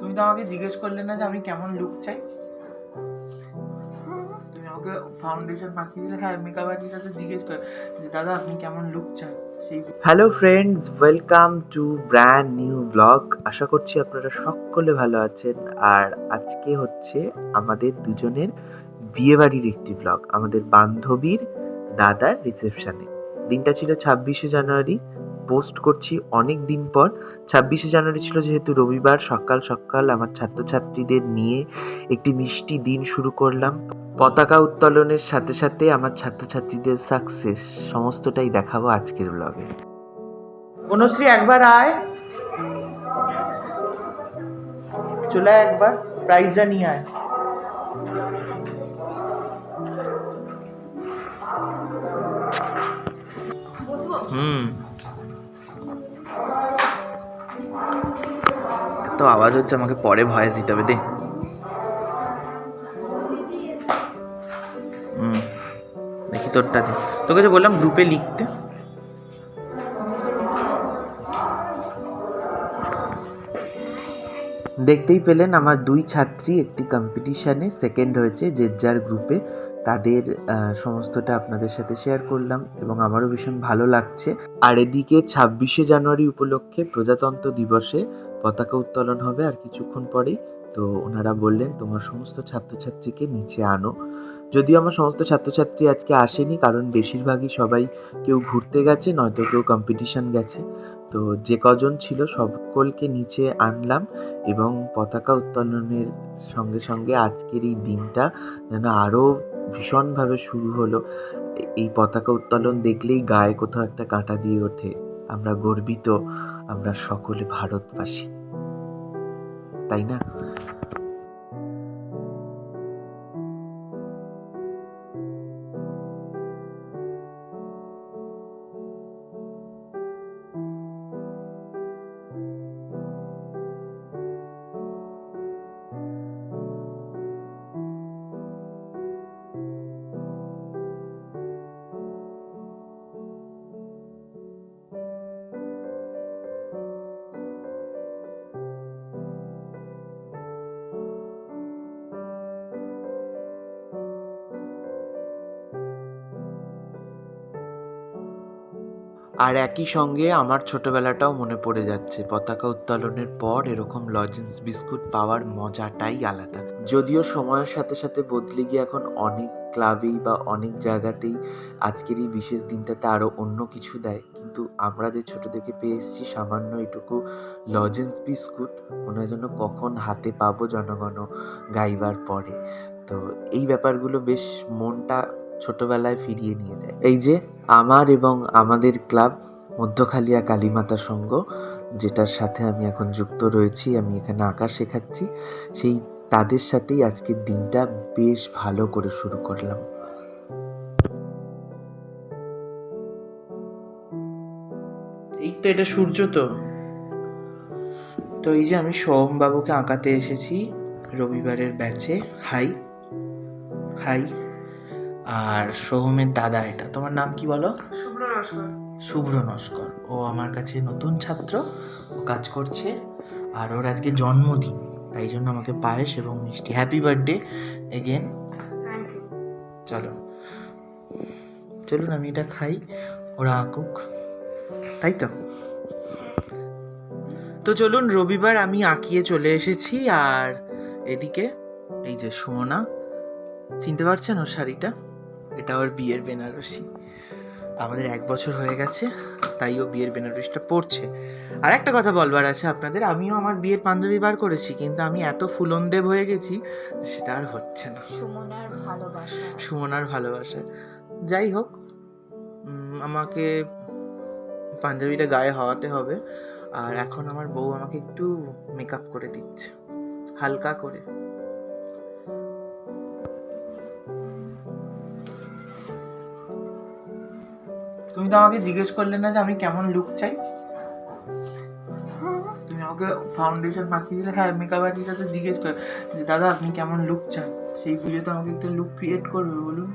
তুমি তো আমাকে জিজ্ঞেস করলে না যে আমি কেমন লুক চাই? তুমি আমাকে ফাউন্ডেশন মাখিয়ে দিলে হ্যাঁ মেকআপ আর্টিস্ট তো জিজ্ঞেস করে যে, দাদা, আপনি কেমন লুক চান? Hello friends welcome to brand new blog আশা করছি আপনারা সকলে ভালো আছেন। আর আজকে হচ্ছে আমাদের দুজনের বিয়েবাড়ির একটি ব্লগ আমাদের বান্ধবীর দাদার রিসেপশনে দিনটা ছিল ছাব্বিশে জানুয়ারি পোস্ট করছি অনেক দিন পর। ছাব্বিশে জানুয়ারি ছিল যেহেতু রবিবার সকাল সকাল আমার ছাত্রছাত্রীদের নিয়ে একটি মিষ্টি দিন শুরু করলাম। পতাকা উত্তোলনের সাথে সাথে আমার ছাত্রছাত্রীদের সাকসেস সমস্তটাই দেখাবো আজকের ব্লগে বনশ্রী একবার আয়। চলে আয় একবার প্রাইজটা নিয়ে আয়। হুম। তো আওয়াজ হচ্ছে আমাকে পরে ভয়েস দিতে হবে, দে। দেখি তোরটা দে। তোকে তো বললাম গ্রুপে লিখতে। দেখতেই পেলেন আমার দুই ছাত্রী একটি কম্পিটিশানে সেকেন্ড হয়েছে, যে যার গ্রুপে তাদের সমস্তটা আপনাদের সাথে শেয়ার করলাম এবং আমারও ভীষণ ভালো লাগছে। আর এদিকে ছাব্বিশে জানুয়ারি উপলক্ষে প্রজাতন্ত্র দিবসে পতাকা উত্তোলন হবে আর কিছুক্ষণ পরেই। তো ওনারা বললেন, তোমার সমস্ত ছাত্রছাত্রীকে নিচে আনো। যদিও আমার সমস্ত ছাত্রছাত্রী আজকে আসেনি, কারণ বেশিরভাগই সবাই কেউ ঘুরতে গেছে, নয়তো কেউ কম্পিটিশন গেছে। তো যে কজন ছিল সকলকে নিচে আনলাম এবং পতাকা উত্তোলনের সঙ্গে সঙ্গে আজকের এই দিনটা যেন আরও ভীষণভাবে শুরু হলো। এই পতাকা উত্তোলন দেখলেই গায়ে কোথাও একটা কাঁটা দিয়ে ওঠে। আমরা গর্বিত আমরা সকলে ভারতবাসী। তাই না? আর একই সঙ্গে আমার ছোটবেলাটাও মনে পড়ে যাচ্ছে। পতাকা উত্তোলনের পর এরকম লজেন্স বিস্কুট পাওয়ার মজাটাই আলাদা। যদিও সময়ের সাথে সাথে বদলে গিয়ে এখন অনেক ক্লাবেই বা অনেক জায়গাতেই আজকের এই বিশেষ দিনটাতে আরও অন্য কিছু দেয়। কিন্তু আমরা যে ছোটো থেকে পেয়ে এসেছি সামান্য এটুকু লজেন্স বিস্কুট হয় যেন কখন হাতে পাবো জনগণ গাইবার পরে। তো এই ব্যাপারগুলো বেশ মনটা ছোটবেলায় ফিরিয়ে নিয়ে যায়। এই যে আমার এবং আমাদের ক্লাব মধ্যখালিয়া কালীমাতা সংঘ, যেটার সাথে আমি এখন যুক্ত রয়েছি, আমি এখানে আঁকা শেখাচ্ছি, সেই তাদের সাথেই আজকের দিনটা বেশ ভালো করে শুরু করলাম। এই তো এটা সূর্য তো। তো এই যে আমি সোহম বাবুকে আঁকাতে এসেছি রবিবারের ব্যাচে হাই হাই আর সোহমের দাদা এটা। তোমার নাম কি বলো? শুভ্র নস্কর। শুভ্র নস্কর। ও আমার কাছে নতুন ছাত্র ও কাজ করছে আর ওর আজকে জন্মদিন তাই জন্য আমাকে পায়েস এবং মিষ্টি। হ্যাপি বার্থডে এগেন চলো। চলুন আমি এটা খাই ওরা আঁকুক। তাই তো? তো চলুন রবিবার আমি আঁকিয়ে চলে এসেছি আর এদিকে এই যে সুমনা চিনতে পারছেন ওর শাড়িটা? এটা ওর বিয়ের বেনারসি। আমাদের এক বছর হয়ে গেছে তাই ও বিয়ের বেনারসিটা পড়ছে আর একটা কথা বলবার আছে আপনাদের আমিও আমার বিয়ের পাঞ্জাবি বার করেছি কিন্তু আমি এত ফুলনদেব হয়ে গেছি সেটা আর হচ্ছে না। সুমনার ভালোবাসা। সুমনার ভালোবাসা। যাই হোক আমাকে পাঞ্জাবিটা গায়ে হওয়াতে হবে। আর এখন আমার বউ আমাকে একটু মেকআপ করে দিচ্ছে হালকা করে। তুমি তো আমাকে জিজ্ঞেস করলে না যে আমি কেমন লুক চাই? তুমি আমাকে ফাউন্ডেশন মাখিয়ে দিলে হ্যাঁ মেকআপ আর্টিস্ট তো জিজ্ঞেস করে যে দাদা আপনি কেমন লুক চান? সেই পুজোতে আমাকে একটা লুক ক্রিয়েট করবে বলুন।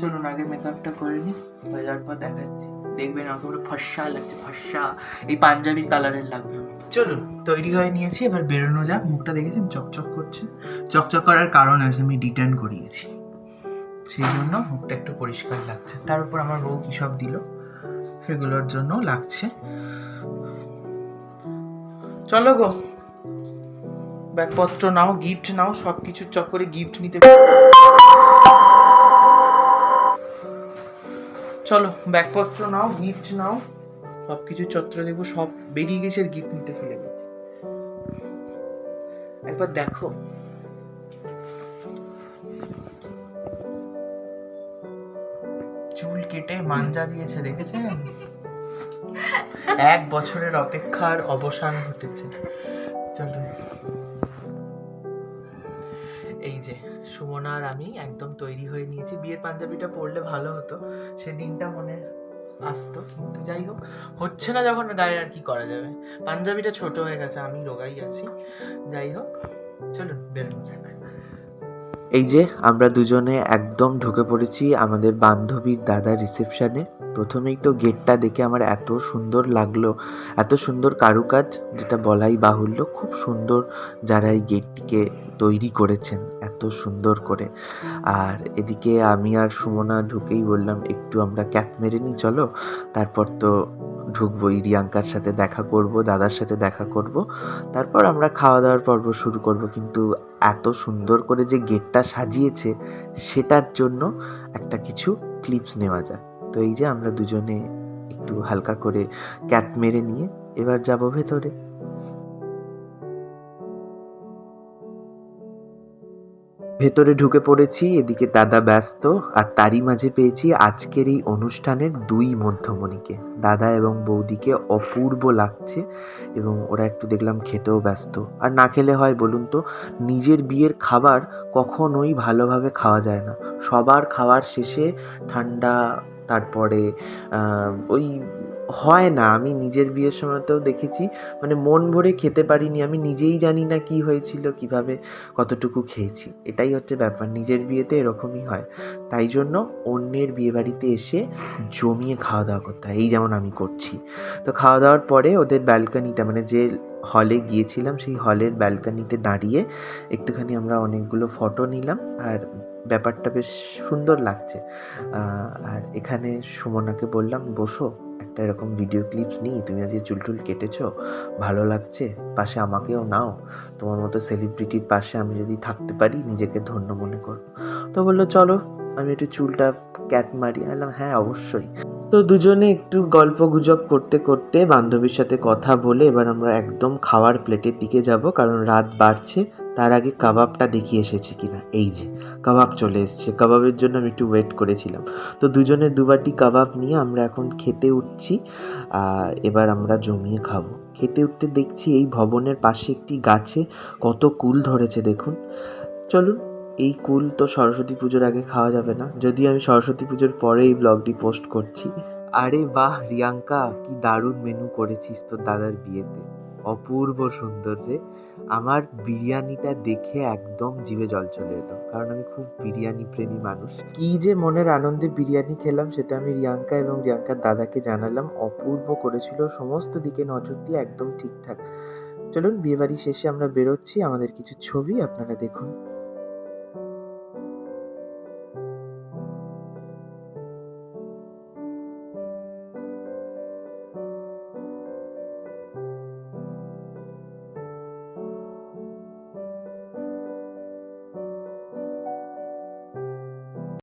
চলুন আগে মেকআপটা করে নিই হয়ে যাওয়ার পর দেখাচ্ছি। দেখবেন আমাকে পুরো ফর্সা লাগছে ফর্সা। এই পাঞ্জাবি কালারের লাগবে চলুন তৈরি হয়ে নিয়েছি এবার বেরোনো যাক। মুখটা দেখেছেন? চকচক করছে। চকচক করার কারণ আছে আমি রিটার্ন করিয়েছি। সেই জন্য মুখটা একটু পরিষ্কার লাগছে। তার উপর আমার বউ কী সব দিল? সেগুলোর জন্য লাগছে। চলো গো। ব্যাগপত্র নাও গিফট নাও সব কিছুর চক্করে গিফট নিতে চলো, ব্যাগপত্র নাও গিফট নাও সব কিছু চত্র দেখব সব বেরিয়ে গেছে আর গিফট নিতে ফেলে গেছে। একবার দেখো। কেটে মাঞ্জা দিয়েছে, দেখেছেন? এক বছরের অপেক্ষার অবসান ঘটেছে। চলো এই যে, সুমনা আর আমি একদম তৈরি হয়ে নিয়েছি। বিয়ের পাঞ্জাবিটা পরলে ভালো হতো। সে দিনটা মনে আসতো, কিন্তু যাই হোক, হচ্ছে না যখন গায়ে আর কি করা যাবে। পাঞ্জাবিটা ছোট হয়ে গেছে, আমি রোগাই আছি। যাই হোক, চলুন, বেরোনো যাক। এই যে, আমরা দুজনে একদম ঢুকে পড়েছি আমাদের বান্ধবীর দাদার রিসেপশানে। প্রথমেই তো গেটটা দেখে আমার এত সুন্দর লাগল, এত সুন্দর কারুকাজ, যেটা বলাই বাহুল্য, খুব সুন্দর যারা এই গেটটিকে তৈরি করেছেন, এত সুন্দর করে। আর এদিকে আমি আর সুমনা ঢুকেই বললাম, একটু আমরা ক্যাট মেরে নিই, চলো? তারপর তো ঢুকবোই রিয়াঙ্কার সাথে দেখা করব, দাদার সাথে দেখা করব। তারপর আমরা খাওয়া দাওয়ার পর্ব শুরু করব। কিন্তু এত সুন্দর করে যে গেটটা সাজিয়েছে, সেটার জন্য একটা কিছু ক্লিপস নেওয়া যায় তো এই যে আমরা দুজনে একটু হালকা করে ক্যাট মেরে নিয়ে এবার যাব ভেতরে। ভেতরে ঢুকে পড়েছি, এদিকে দাদা ব্যস্ত, আর তারই মাঝে পেয়েছি আজকের এই অনুষ্ঠানের দুই মধ্যমণিকে। দাদা এবং বৌদিকে অপূর্ব লাগছে এবং ওরা একটু দেখলাম খেতেও ব্যস্ত। আর না খেলে হয় বলুন তো, নিজের বিয়ের খাবার কখনোই ভালোভাবে খাওয়া যায় না। সবার খাওয়ার শেষে ঠান্ডা, তারপরে ওই হয় না। আমি নিজের বিয়ের সময়তেও দেখেছি। মানে মন ভরে খেতে পারিনি। আমি নিজেই জানি না কি হয়েছিল, কীভাবে কতটুকু খেয়েছি। এটাই হচ্ছে ব্যাপার। নিজের বিয়েতে এরকমই হয়। তাই জন্য অন্যের বিয়ে বাড়িতে এসে জমিয়ে খাওয়া দাওয়া করতে হয়। এই যেমন আমি করছি। তো খাওয়া দাওয়ার পরে ওদের ব্যালকানিটা মানে যে হলে গিয়েছিলাম, সেই হলের ব্যালকানিতে দাঁড়িয়ে একটুখানি আমরা অনেকগুলো ফটো নিলাম। আর ব্যাপারটা বেশ সুন্দর লাগছে। আর এখানে সুমনাকে বললাম, বসো। একটা এরকম ভিডিও ক্লিপস নিই, তুমি আজকে চুল টুল কেটেছ, ভালো লাগছে, পাশে আমাকেও নাও। তোমার মতো সেলিব্রিটির পাশে আমি যদি থাকতে পারি, নিজেকে ধন্য মনে করব। তো বলল, চলো, আমি একটু চুলটা ক্যাট মারি। আমি হ্যাঁ অবশ্যই। তো দুজনে একটু গল্প গুজব করতে করতে বান্ধবীর সাথে কথা বলে এবার আমরা একদম খাওয়ার প্লেটের দিকে যাব, কারণ রাত বাড়ছে, তার আগে কাবাবটা দেখিয়ে এসেছে কিনা। এই যে, কাবাব চলে এসছে। কাবাবের জন্য আমি একটু ওয়েট করেছিলাম। তো দুজনে দুবাটি কাবাব নিয়ে আমরা এখন খেতে উঠছি এবার আমরা জমিয়ে খাব। খেতে উঠতে দেখছি এই ভবনের পাশে একটি গাছে কত কুল ধরেছে, দেখুন। চলুন এই কুল তো সরস্বতী পুজোর আগে খাওয়া যাবে না। যদি আমি সরস্বতী পুজোর পরে এই ব্লগটি পোস্ট করছি। আরে বাহ, রিয়াঙ্কা, কি দারুণ মেনু করেছিস তোর দাদার বিয়েতে। অপূর্ব সুন্দর রে। আমার বিরিয়ানিটা দেখে একদম জিভে জল চলে এলো, কারণ আমি খুব বিরিয়ানি প্রেমী মানুষ। কি যে মনের আনন্দে বিরিয়ানি খেলাম, সেটা আমি রিয়াঙ্কা এবং রিয়াঙ্কার দাদাকে জানালাম। অপূর্ব করেছিল, সমস্ত দিকে নজর দিয়ে একদম ঠিকঠাক। চলুন, বিয়েবাড়ি শেষে আমরা বেরোচ্ছি। আমাদের কিছু ছবি আপনারা দেখুন।